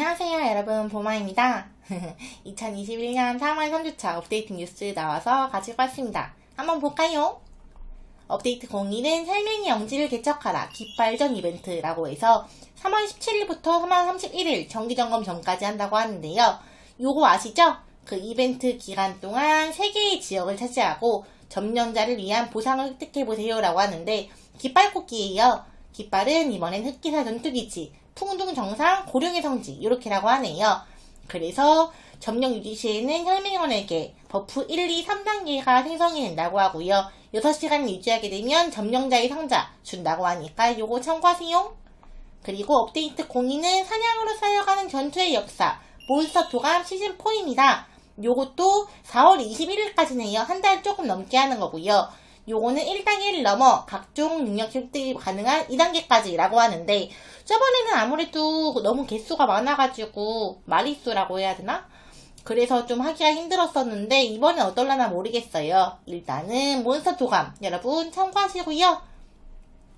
여러분, 보마입니다. 2021년 3월 3주차 업데이트 뉴스 나와서 가지고 왔습니다. 한번 볼까요? 업데이트 01은 설명이 영지를 개척하라 깃발전 이벤트라고 해서 3월 17일부터 3월 31일 정기점검 전까지 한다고 하는데요. 요거 아시죠? 그 이벤트 기간 동안 3개의 지역을 차지하고 점령자를 위한 보상을 획득해보세요라고 하는데 깃발 꽂기예요. 깃발은 이번엔 흑기사 전투기지, 풍둥 정상, 고령의 성지 이렇게라고 하네요. 그래서 점령 유지 시에는 혈맹원에게 버프 1, 2, 3단계가 생성이 된다고 하고요. 6시간 유지하게 되면 점령자의 상자 준다고 하니까 요거 참고하세요. 그리고 업데이트 02는 사냥으로 쌓여가는 전투의 역사 몬스터 도감 시즌4입니다. 요것도 4월 21일까지네요. 한 달 조금 넘게 하는 거고요. 요거는 1단계를 넘어 각종 능력 획득이 가능한 2단계까지라고 하는데 저번에는 아무래도 너무 개수가 많아가지고 마리수라고 해야 되나? 그래서 좀 하기가 힘들었었는데 이번엔 어떨라나 모르겠어요. 일단은 몬스터 도감 여러분 참고하시고요.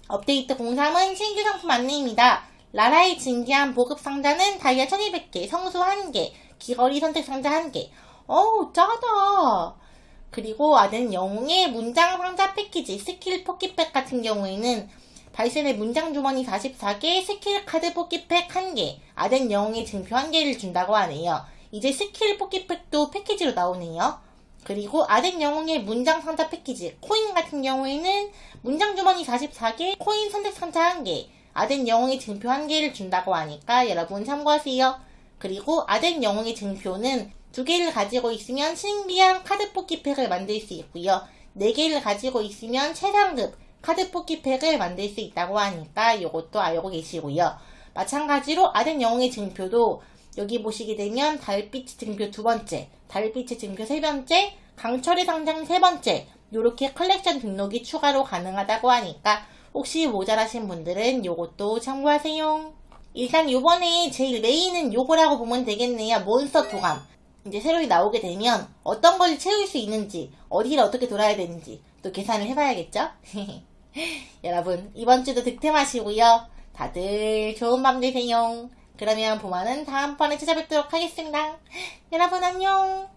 업데이트 03은 신규 상품 안내입니다. 라라의 진기한 보급 상자는 다이아 1200개, 성수 1개, 귀걸이 선택 상자 1개. 어우 짜다. 그리고 아는 영웅의 문장 상자 패키지 스킬 포켓팩 같은 경우에는 발센의 문장 주머니 44개, 스킬 카드 포켓팩 1개, 아덴 영웅의 증표 1개를 준다고 하네요. 이제 스킬 포켓팩도 패키지로 나오네요. 그리고 아덴 영웅의 문장 상자 패키지, 코인 같은 경우에는 문장 주머니 44개, 코인 선택 상자 1개, 아덴 영웅의 증표 1개를 준다고 하니까 여러분 참고하세요. 그리고 아덴 영웅의 증표는 두 개를 가지고 있으면 신비한 카드 뽑기팩을 만들 수 있고요. 네 개를 가지고 있으면 최상급 카드 뽑기팩을 만들 수 있다고 하니까 이것도 알고 계시고요. 마찬가지로 아덴 영웅의 증표도 여기 보시게 되면 달빛 증표 두 번째, 달빛의 증표 세 번째, 강철의 상장 세 번째 이렇게 컬렉션 등록이 추가로 가능하다고 하니까 혹시 모자라신 분들은 이것도 참고하세요. 일단 요번에 제일 메인은 요거라고 보면 되겠네요. 몬스터 도감. 이제 새로 나오게 되면 어떤 걸 채울 수 있는지, 어디를 어떻게 돌아야 되는지 또 계산을 해봐야겠죠? 여러분, 이번 주도 득템하시고요. 다들 좋은 밤 되세요. 그러면 보마는 다음번에 찾아뵙도록 하겠습니다. 여러분 안녕!